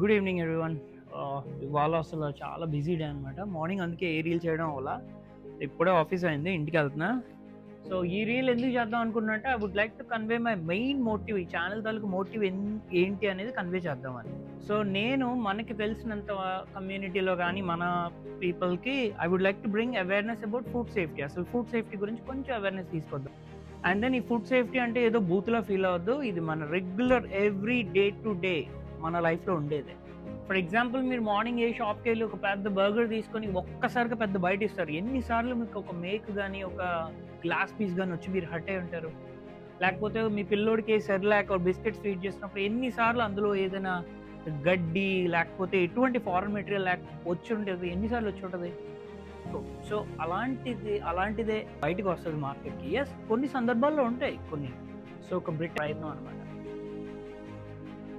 Good evening everyone. ఇవాళ అసలు చాలా బిజీ డే అనమాట మార్నింగ్ అందుకే ఏ రీల్ చేయడం వల్ల ఇప్పుడే ఆఫీస్ అయింది ఇంటికి వెళ్తున్నా. సో ఈ రీల్ ఎందుకు చేద్దాం అనుకున్నట్టే I would like to convey my main motive ఈ ఛానల్ తాలూకు మోటివ్ ఏంటి అనేది కన్వే చేద్దామని. సో నేను మనకి తెలిసినంత కమ్యూనిటీలో కానీ మన పీపుల్కి I would like to bring awareness about food safety అసలు ఫుడ్ సేఫ్టీ గురించి కొంచెం అవేర్నెస్ తీసుకొద్దాం. అండ్ దెన్ ఈ ఫుడ్ సేఫ్టీ అంటే ఏదో బూత్లో ఫీల్ అవ్వద్దు. ఇది మన regular every day to day మన లైఫ్లో ఉండేదే. ఫర్ ఎగ్జాంపుల్ మీరు మార్నింగ్ ఏ షాప్కి వెళ్ళి ఒక పెద్ద బర్గర్ తీసుకొని ఒక్కసారిగా పెద్ద బయట ఇస్తారు ఎన్నిసార్లు మీకు ఒక మేక్ కానీ ఒక గ్లాస్ పీస్ కానీ వచ్చి మీరు హట్ అయి ఉంటారు? లేకపోతే మీ పిల్లోడికి సెర్లాక్ బిస్కెట్స్ ఫీడ్ చేసినప్పుడు ఎన్నిసార్లు అందులో ఏదైనా గడ్డి లేకపోతే ఎటువంటి ఫారెన్ మెటీరియల్ లేక వచ్చి ఉంటుంది ఎన్నిసార్లు వచ్చి ఉంటుంది? సో అలాంటిది అలాంటిదే బయటకు వస్తుంది మార్కెట్కి. ఎస్ కొన్ని సందర్భాల్లో ఉంటాయి కొన్ని. సో ఒక బ్రిట్ ప్రయత్నం అనమాట.